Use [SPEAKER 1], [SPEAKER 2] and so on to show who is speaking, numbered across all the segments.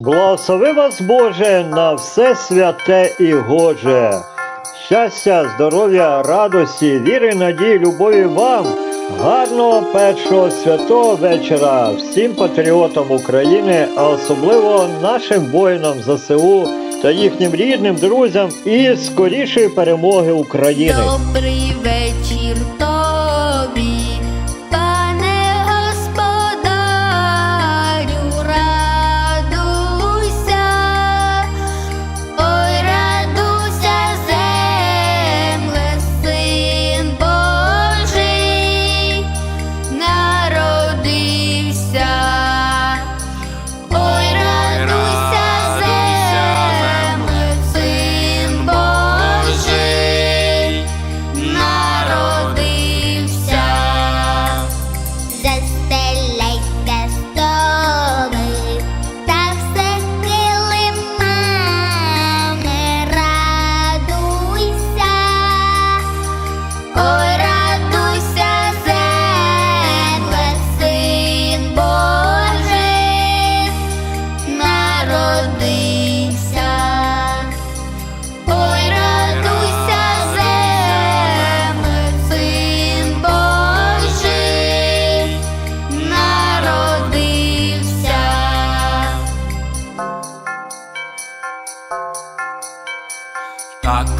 [SPEAKER 1] Благослови вас, Боже, на все святе і гоже, щастя, здоров'я, радості, віри, надії, любові вам, гарного першого святого вечора всім патріотам України, а особливо нашим воїнам ЗСУ та їхнім рідним друзям і скорішої перемоги України.
[SPEAKER 2] Добрий вечір.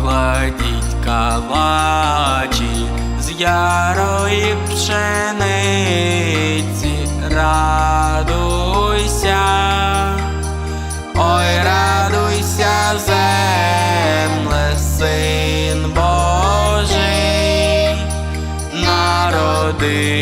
[SPEAKER 3] кладіть калачі з ярої пшениці, радуйся, ой, радуйся, земле, син Божий,
[SPEAKER 4] народи.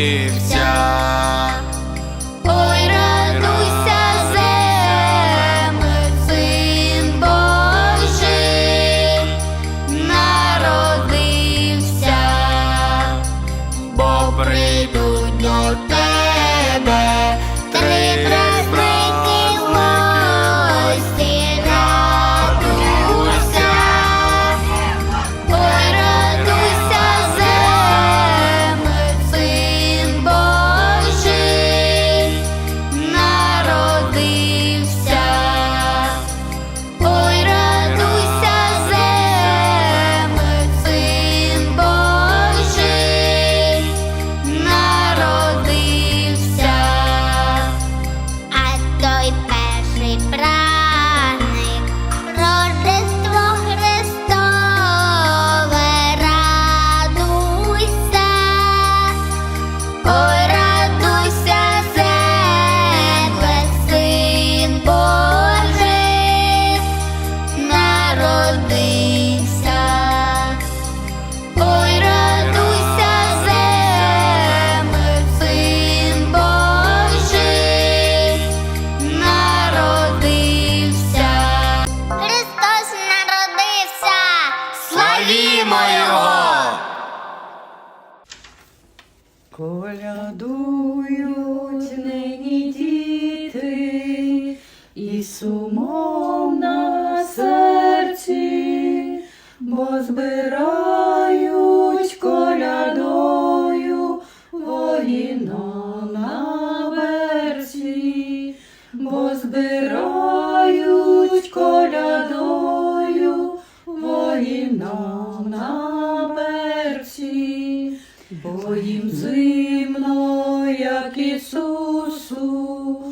[SPEAKER 4] так Ісусу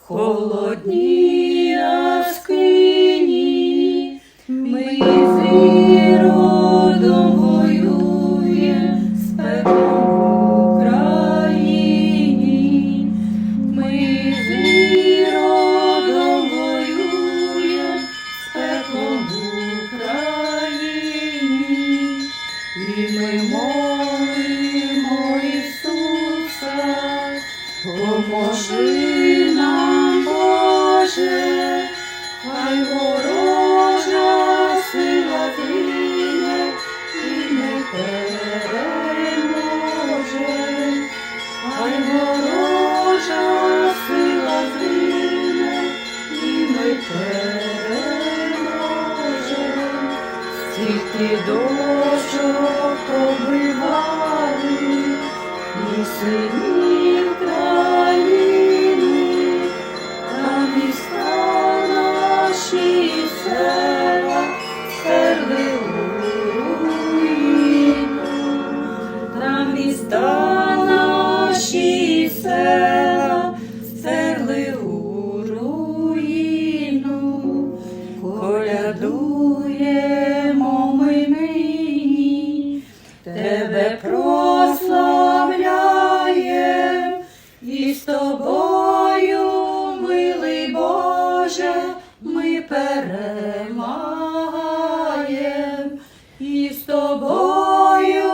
[SPEAKER 4] холодні. Перемагаєм, і з тобою,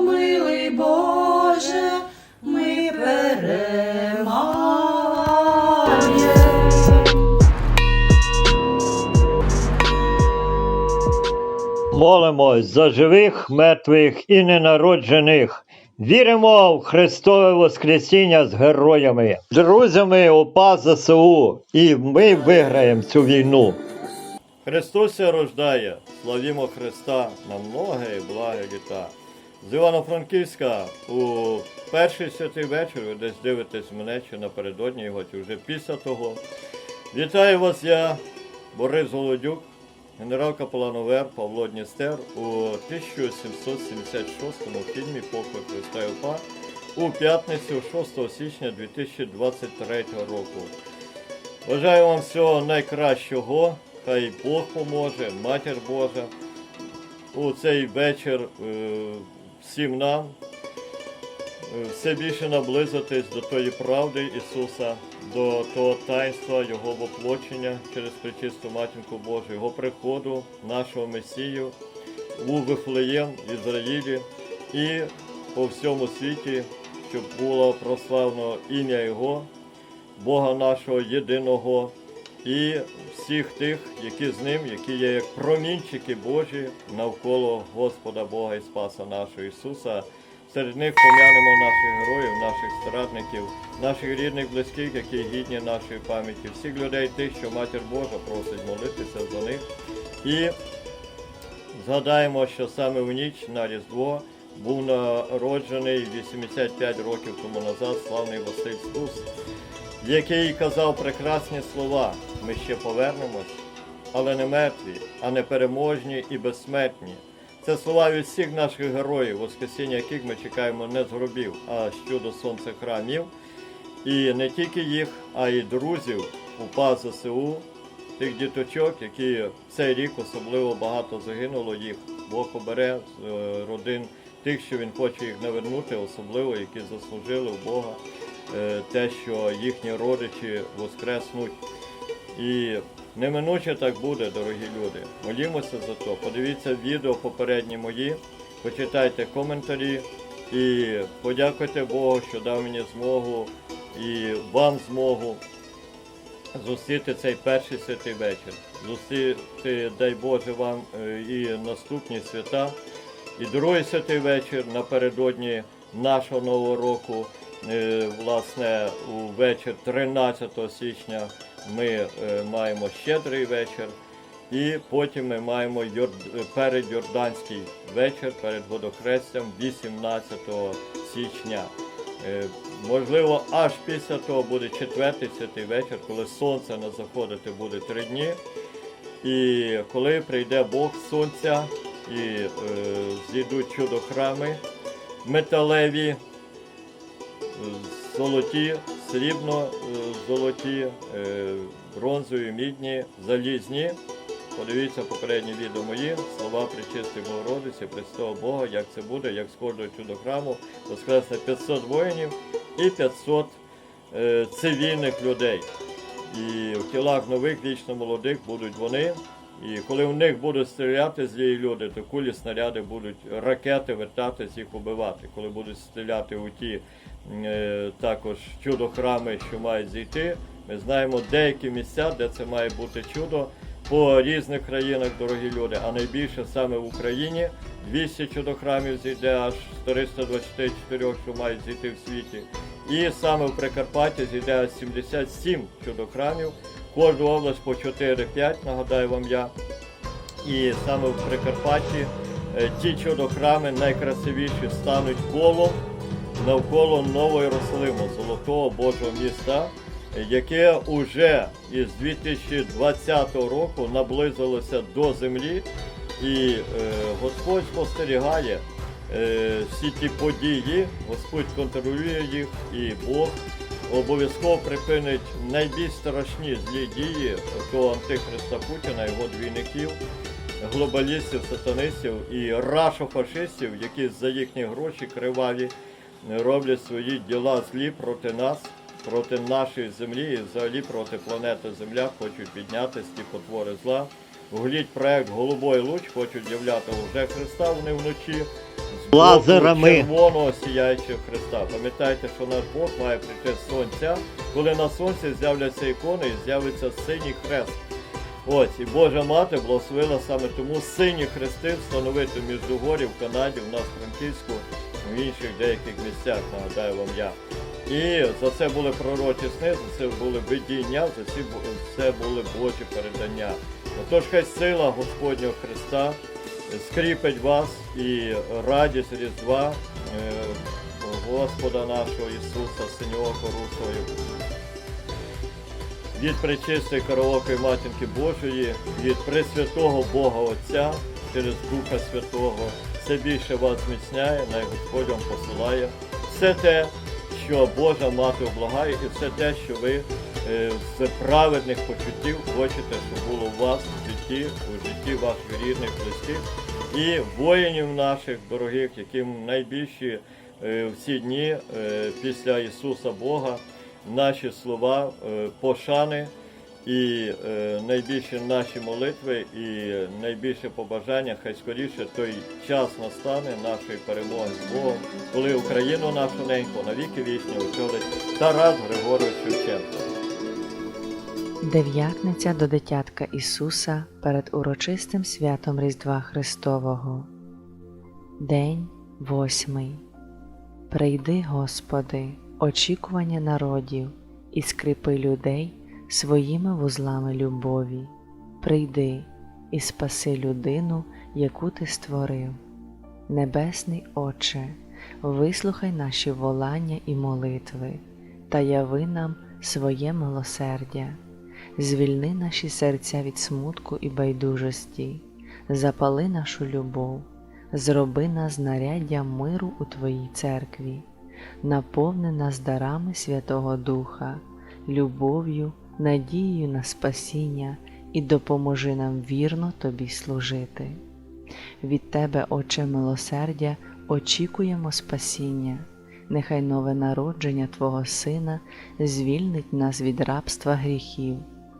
[SPEAKER 4] милий Боже, ми перемагаєм.
[SPEAKER 5] Молимось за живих, мертвих і ненароджених. Віримо в Христове Воскресіння з героями, друзями УПА ЗСУ, і ми виграємо цю війну. Христос рождає, славімо Христа на многе і благе літа. З Івано-Франківська у перший святий вечір ви десь дивитесь мене чи напередодні його, чи вже після того. Вітаю вас я, Борис Голодюк, генерал капеланове Павло Дністер у 1776 фільмі Поклик Христа і УПА у п'ятницю 6 січня 2023 року. Бажаю вам всього найкращого, хай Бог поможе, Матір Божа. У цей вечір е, всім нам е, все більше наблизитись до тої правди Ісуса, до того таїнства Його воплочення через пречисту Матінку Божу, Його приходу, нашого Месію у Вифлеєм, Ізраїлі і по всьому світі, щоб було прославлено ім'я Його, Бога нашого єдиного і всіх тих, які з ним, які є як промінчики Божі навколо Господа Бога і Спаса нашого Ісуса. Серед них пом'янемо наших героїв, наших страдників, наших рідних, близьких, які гідні нашої пам'яті, всіх людей, тих, що Матір Божа просить молитися за них. І згадаємо, що саме в ніч на Різдво був народжений 85 років тому назад славний Василь Стус, який казав прекрасні слова. Ми ще повернемось, але не мертві, а не переможні і безсмертні. Це слова від всіх наших героїв, воскресіння яких ми чекаємо не з гробів, а з чудо сонця храмів. І не тільки їх, а й друзів УПА ЗСУ, тих діточок, які цей рік особливо багато загинуло їх. Бог обере з е, родин тих, що він хоче їх навернути, особливо які заслужили у Бога е, те, що їхні родичі воскреснуть. І неминуче так буде, дорогі люди. Молімося за то. Подивіться відео попередні мої, почитайте коментарі і подякуйте Богу, що дав мені змогу і вам змогу зустріти цей перший святий вечір. Зустріти, дай Боже, вам е, і наступні свята. І другий святий вечір напередодні нашого нового року, е, власне, у вечір 13 січня ми е, маємо щедрий вечір. І потім ми маємо Йорд- передйорданський вечір перед водохрестям 18 січня. Е, Можливо, аж після того буде четвертий святий вечір, коли сонце не заходити буде три дні. І коли прийде Бог сонця і е, зійдуть чудохрами металеві, е, золоті, срібно е, золоті, е, бронзові, мідні, залізні. Подивіться попередні відео мої, слова причистої Богородиці, Престого Бога, як це буде, як з кожного чудохраму воскресне 500 воїнів і 500 е, цивільних людей. І в тілах нових вічно молодих будуть вони. І коли в них будуть стріляти злі люди, то кулі снаряди будуть ракети вертатись їх убивати. Коли будуть стріляти у ті також чудохрами, що мають зійти, ми знаємо деякі місця, де це має бути чудо по різних країнах, дорогі люди, а найбільше саме в Україні 200 чудохрамів зійде аж з 324, що мають зійти в світі. І саме в Прикарпатті зійде аж 77 чудохрамів. Кожну область по 4-5, нагадаю вам я. І саме в Прикарпатті е, ті чудохрами найкрасивіші стануть колом навколо Нового Єрусалиму, золотого Божого міста, яке уже із 2020 року наблизилося до землі, і е, Господь спостерігає е, всі ті події, Господь контролює їх, і Бог обов'язково припинить найбільш страшні злі дії того антихриста Путіна, його двійників, глобалістів, сатанистів і рашофашистів, які за їхні гроші криваві роблять свої діла злі проти нас, проти нашої землі і взагалі проти планети Земля хочуть підняти ті потвори зла. Гуліть проект Голубой луч, хочуть являти вже Христа вони вночі. з Лазерами. червоного сіяючого Христа. Пам'ятайте, що наш Бог має прийти з сонця, коли на сонці з'являться ікони і з'явиться синій хрест. Ось, і Божа мати благословила саме тому сині хрести встановити в Міждугорі, в Канаді, в нас Франківську, в інших деяких місцях, нагадаю вам я. І за це були пророчі сни, за це були видіння, за це, були Божі передання. Отож, хай сила Господнього Христа скріпить вас і радість Різдва е, Господа нашого Ісуса, Синього Русою, від пречистої караокої Матінки Божої, від Пресвятого Бога Отця через Духа Святого, все більше вас зміцняє, най Господь посилає. Все те, що Божа мати облагає, і все те, що ви е, з праведних почуттів хочете, щоб було у вас в житті, у житті ваших рідних, близьких і воїнів наших дорогих, яким найбільші е, в ці дні е, після Ісуса Бога наші слова пошани і е, найбільші наші молитви, і найбільше побажання, хай скоріше той час настане нашої перемоги з Богом, коли Україну нашу неньку навіки вічні очолить Тарас Григорович Шевченко.
[SPEAKER 6] Дев'ятниця до дитятка Ісуса перед урочистим святом Різдва Христового. День восьмий. Прийди, Господи, очікування народів, і скріпи людей своїми вузлами любові. Прийди і спаси людину, яку ти створив. Небесний Отче, вислухай наші волання і молитви та яви нам своє милосердя. Звільни наші серця від смутку і байдужості, запали нашу любов, зроби нас знаряддям миру у Твоїй церкві, наповни нас дарами Святого Духа, любов'ю, надією на спасіння і допоможи нам вірно Тобі служити. Від Тебе, Отче милосердя, очікуємо спасіння. Нехай нове народження Твого Сина звільнить нас від рабства гріхів.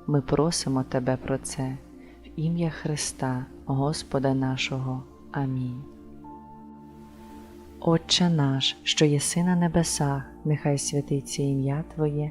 [SPEAKER 6] Ми просимо Тебе про це в ім'я Христа, Господа нашого. Амінь. Отче наш, що єси на небесах, нехай святиться ім'я Твоє,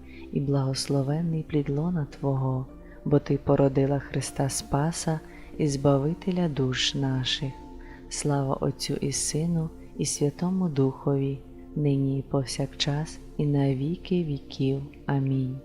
[SPEAKER 6] і благословенний плід лона Твого, бо Ти породила Христа Спаса і Збавителя душ наших. Слава Отцю і Сину, і Святому Духові, нині і повсякчас, і на віки віків. Амінь.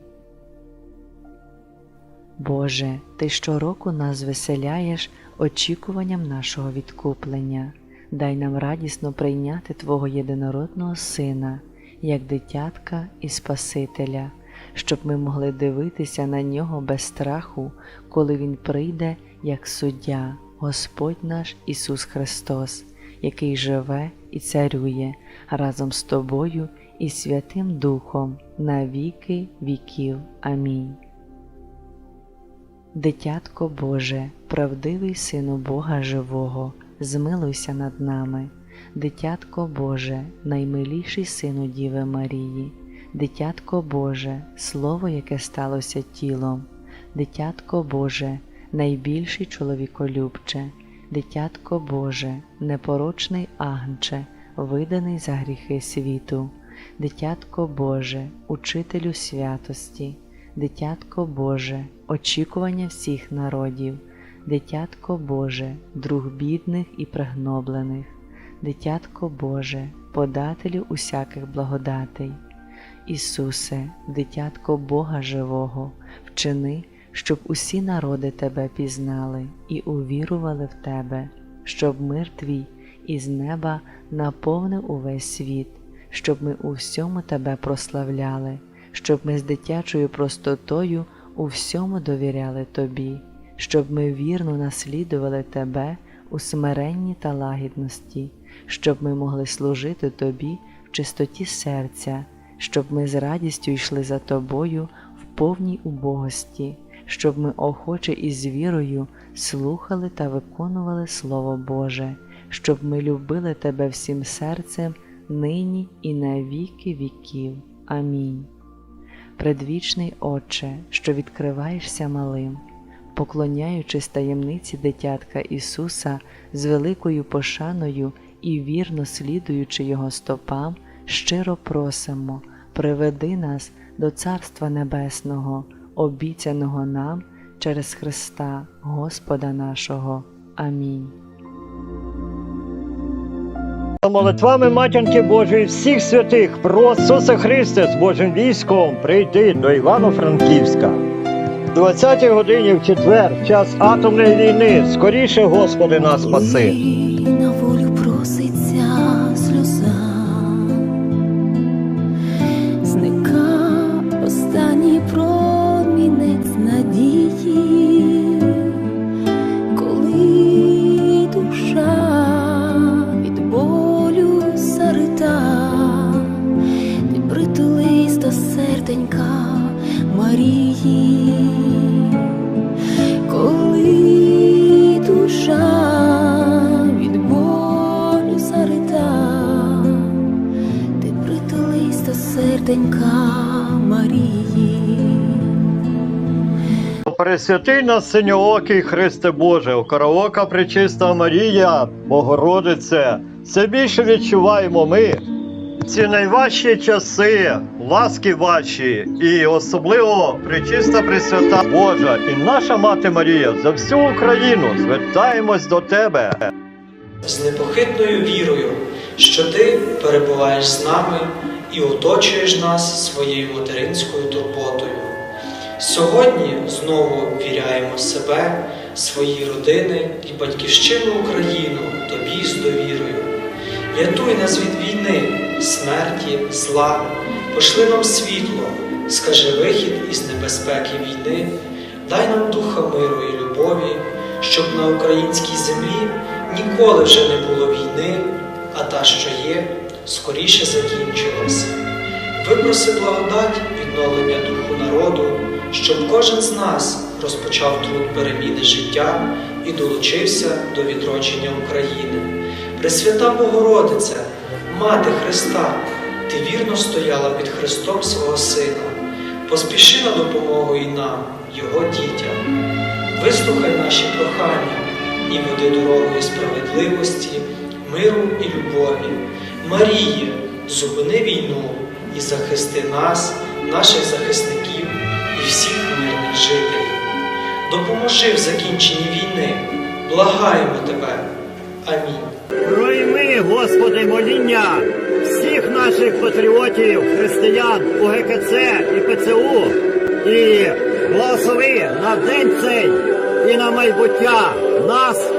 [SPEAKER 6] Боже, Ти щороку нас звеселяєш очікуванням нашого відкуплення. Дай нам радісно прийняти Твого єдинородного Сина, як дитятка і Спасителя, щоб ми могли дивитися на нього без страху, коли Він прийде як суддя, Господь наш Ісус Христос, який живе і царює разом з Тобою і Святим Духом на віки віків. Амінь. Дитятко Боже, правдивий Сину Бога Живого, змилуйся над нами, Дитятко Боже, наймиліший Сину Діви Марії, Дитятко Боже, Слово, яке сталося тілом, Дитятко Боже, найбільший чоловіколюбче, Дитятко Боже, непорочний агнче, виданий за гріхи світу, Дитятко Боже, Учителю святості. Дитятко Боже, очікування всіх народів, Дитятко Боже, друг бідних і пригноблених, Дитятко Боже, подателю усяких благодатей. Ісусе, дитятко Бога Живого, вчини, щоб усі народи Тебе пізнали і увірували в Тебе, щоб мир Твій із неба наповнив увесь світ, щоб ми у всьому Тебе прославляли щоб ми з дитячою простотою у всьому довіряли Тобі, щоб ми вірно наслідували Тебе у смиренні та лагідності, щоб ми могли служити Тобі в чистоті серця, щоб ми з радістю йшли за Тобою в повній убогості, щоб ми охоче і з вірою слухали та виконували Слово Боже, щоб ми любили Тебе всім серцем нині і на віки віків. Амінь. Предвічний Отче, що відкриваєшся малим, поклоняючись таємниці дитятка Ісуса з великою пошаною і вірно слідуючи Його стопам, щиро просимо, приведи нас до Царства Небесного, обіцяного нам через Христа Господа нашого. Амінь.
[SPEAKER 1] Молитвами Матінки Божої всіх святих про Ісуса Христе з Божим військом прийди до Івано-Франківська. 20 годині в четвер, час атомної війни, скоріше, Господи, нас спаси. Пресвятий нас, синьоокий Христе Боже, окараока пречиста Марія, Богородице, все більше відчуваємо ми. Ці найважчі часи, ласки ваші, і особливо пречиста Пресвята Божа і наша мати Марія за всю Україну звертаємось до тебе.
[SPEAKER 7] з непохитною вірою, що ти перебуваєш з нами і оточуєш нас своєю материнською турботою. Сьогодні знову віряємо себе, свої родини і батьківщину Україну тобі з довірою. Рятуй нас від війни, смерті, зла, пошли нам світло, скажи вихід із небезпеки війни, дай нам духа миру і любові, щоб на українській землі ніколи вже не було війни, а та, що є, скоріше закінчилась. Випроси благодать відновлення духу народу, щоб кожен з нас розпочав труд переміни життя і долучився до відродження України. Пресвята Богородице, Мати Христа, ти вірно стояла під Христом свого Сина, поспіши на допомогу і нам, Його дітям. Вислухай наші прохання і веди дорогою справедливості, миру і любові. Маріє, зупини війну і захисти нас, наших захисників всіх мирних жителів. Допоможи в закінченні війни. Благаємо тебе. Амінь.
[SPEAKER 1] Пройми, Господи, моління всіх наших патріотів, християн УГКЦ і ПЦУ і благослови на день цей і на майбуття нас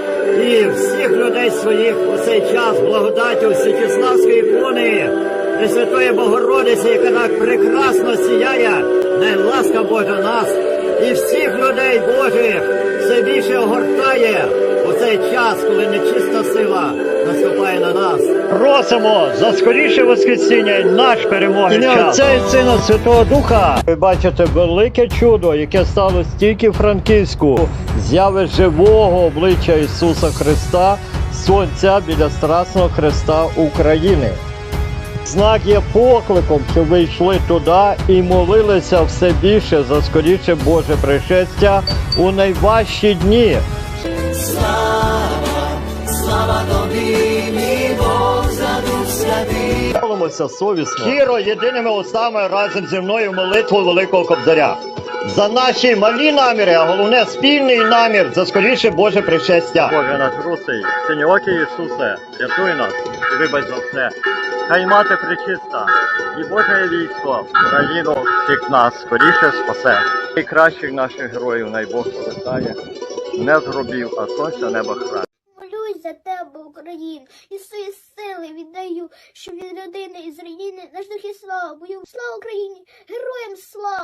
[SPEAKER 1] і всіх людей своїх у цей час благодаттю Святіславської ікони Пресвятої Богородиці, яка так прекрасно сіяє, дай ласка Божа нас і всіх людей Божих все більше огортає у цей час, коли нечиста сила наступає на нас. Просимо за скоріше воскресіння і наш перемоги. Ім'я Отця і Сина Святого Духа. Ви бачите велике чудо, яке сталося тільки в Франківську. Зяви живого обличчя Ісуса Христа, Сонця біля Страсного Христа України. Знак є покликом, щоб ви йшли туди і молилися все більше за скоріше Боже пришестя у найважчі дні. Слава слава тобі Боса Молимося совісно. Щиро єдиними устами разом зі мною молитву Великого Кобзаря. За наші малі наміри, а головне спільний намір за скоріше Боже пришестя. Боже наш русий, синьоокий Ісусе, рятуй нас і вибач за все. Хай мати причиста і Боже військо, Україну всіх нас скоріше спасе. Найкращих наших героїв най Бог повертає, не з гробів, а сонця неба храни.
[SPEAKER 8] Молюсь за тебе, Україну, і свої сили віддаю, щоб від людини із руїни наш дух і слава бою. Слава Україні! Героям слава!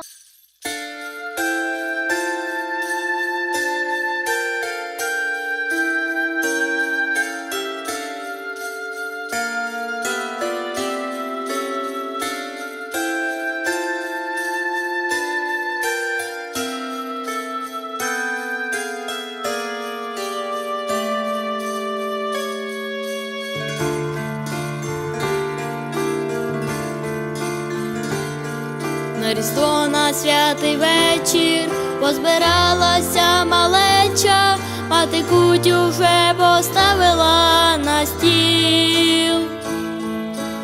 [SPEAKER 2] Святий вечір позбиралася малеча, мати кутю вже поставила на стіл.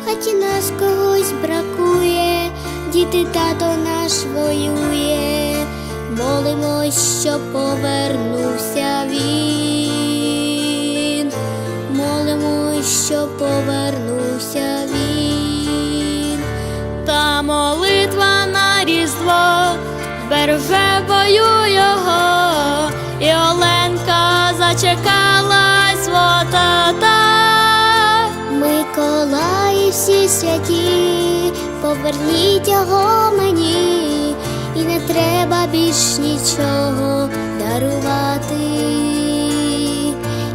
[SPEAKER 9] Хаті нас когось бракує, діти тато наш воює, молимось, щоб повернувся він, молимось, щоб повернувся він.
[SPEAKER 2] Береже бою його, і Оленка зачекала свого тата.
[SPEAKER 9] Миколаї всі святі, поверніть його мені, і не треба більш нічого дарувати,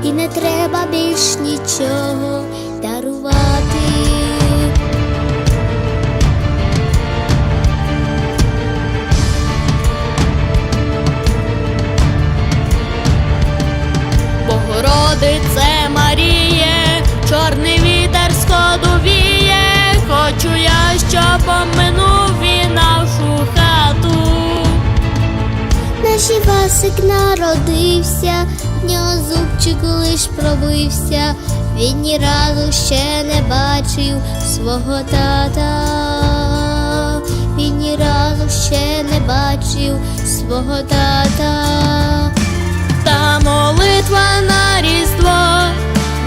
[SPEAKER 9] і не треба більш нічого
[SPEAKER 2] Богородице Маріє, чорний вітер сходу віє, хочу я, щоб поминув він нашу хату.
[SPEAKER 9] Наш Івасик народився, в нього зубчик лиш пробився, він ні разу ще не бачив свого тата, він ні разу ще не бачив свого тата.
[SPEAKER 2] Та молитва на різдво.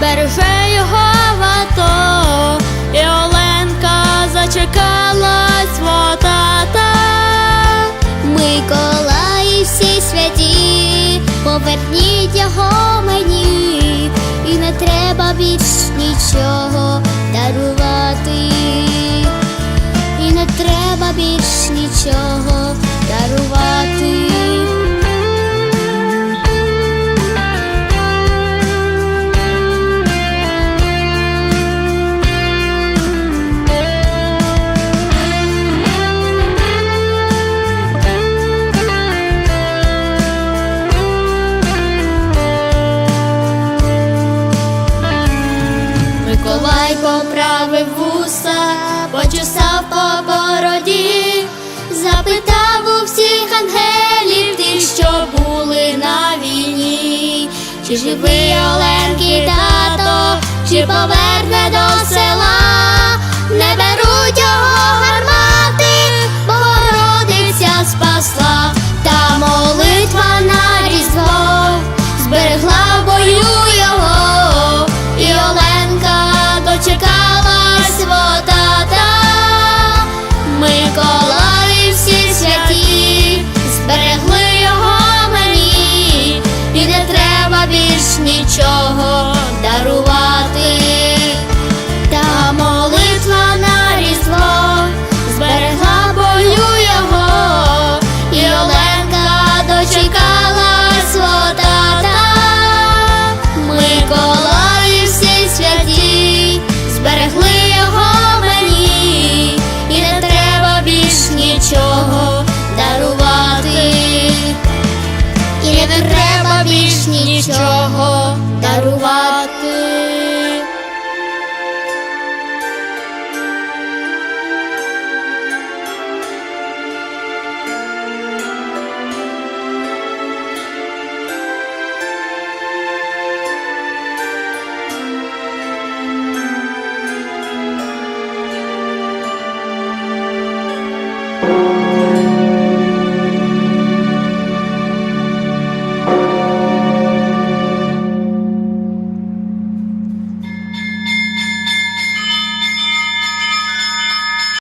[SPEAKER 2] Береже його в АТО, і Оленка зачекала свого тата.
[SPEAKER 9] Миколаї всі святі, поверніть його мені, і не треба більш нічого дарувати, і не треба більш нічого
[SPEAKER 2] запитав у всіх ангелів тих, що були на війні, чи живий Оленки тато, чи поверне до села,